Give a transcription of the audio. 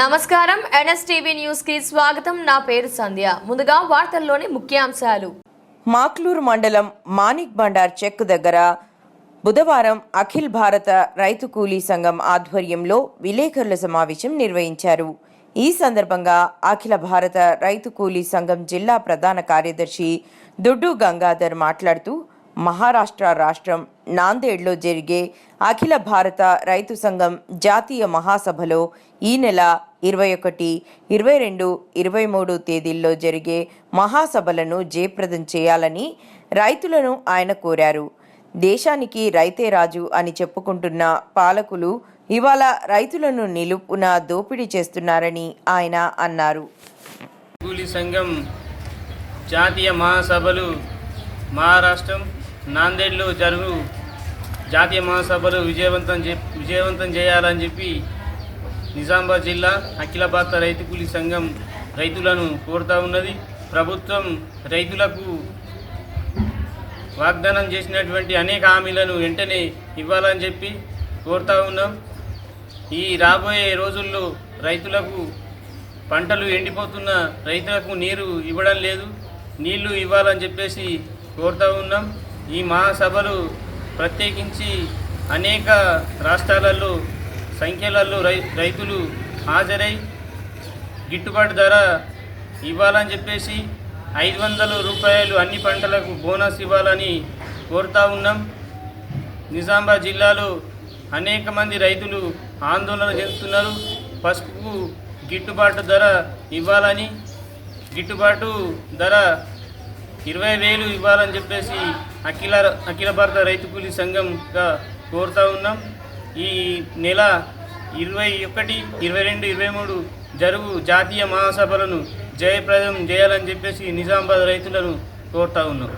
నమస్కారం. ఎన్ఎస్టీవీ న్యూస్కి స్వాగతం. నా పేరు సంధ్య. ముందుగా వార్తల్లోని ముఖ్యాంశాలు. మాక్లూరు మండలం మానిక్ బండార్ చెక్ దగ్గర బుధవారం అఖిల్ భారత రైతు కూలీ సంఘం ఆధ్వర్యంలో విలేకరుల సమావేశం నిర్వహించారు. ఈ సందర్భంగా అఖిల భారత రైతు కూలీ సంఘం జిల్లా ప్రధాన కార్యదర్శి దుడ్డు గంగాధర్ మాట్లాడుతూ మహారాష్ట్ర రాష్ట్రం నాందేడ్లో జరిగే అఖిల భారత రైతు సంఘం జాతీయ మహాసభలో ఈ నెల ఇరవై ఒకటి ఇరవై రెండు ఇరవై మూడు తేదీల్లో జరిగే మహాసభలను జయప్రదం చేయాలని రైతులను ఆయన కోరారు. దేశానికి రైతే రాజు అని చెప్పుకుంటున్న పాలకులు ఇవాళ రైతులను నిలుపున దోపిడీ చేస్తున్నారని ఆయన అన్నారు. కూలీ సంఘం జాతీయ మహాసభలు మహారాష్ట్రం నాందేడ్లో జరుగు జాతీయ మహాసభలు విజయవంతం చే విజయవంతం చేయాలని చెప్పి నిజామాబాద్ జిల్లా అఖిల భారత రైతు కూలీ సంఘం రైతులను కోరుతా ఉన్నది. ప్రభుత్వం రైతులకు వాగ్దానం చేసినటువంటి అనేక హామీలను వెంటనే ఇవ్వాలని చెప్పి కోరుతా ఉన్నాం. ఈ రాబోయే రోజుల్లో రైతులకు పంటలు ఎండిపోతున్న రైతులకు నీరు ఇవ్వడం లేదు. నీళ్ళు ఇవ్వాలని చెప్పేసి కోరుతా ఉన్నాం. ఈ మహాసభలు ప్రత్యేకించి అనేక రాష్ట్రాలలో సంఖ్యలలో రై రైతులు హాజరై గిట్టుబాటు ధర ఇవ్వాలని చెప్పేసి ఐదు వందల రూపాయలు అన్ని పంటలకు బోనస్ ఇవ్వాలని కోరుతా ఉన్నాం. నిజామాబాద్ జిల్లాలో అనేక మంది రైతులు ఆందోళన చెందుతున్నారు. పసుపుకు గిట్టుబాటు ధర ఇవ్వాలని గిట్టుబాటు ధర ఇరవై వేలు ఇవ్వాలని చెప్పేసి అఖిల అఖిల భారత రైతు కూలీ సంఘంగా కోరుతా ఉన్నాం. ఈ నెల ఇరవై ఒకటి ఇరవై రెండు ఇరవై మూడు జరుగు జాతీయ మహాసభలను జయప్రదం చేయాలని చెప్పేసి నిజామాబాద్ రైతులను కోరుతా ఉన్నాం.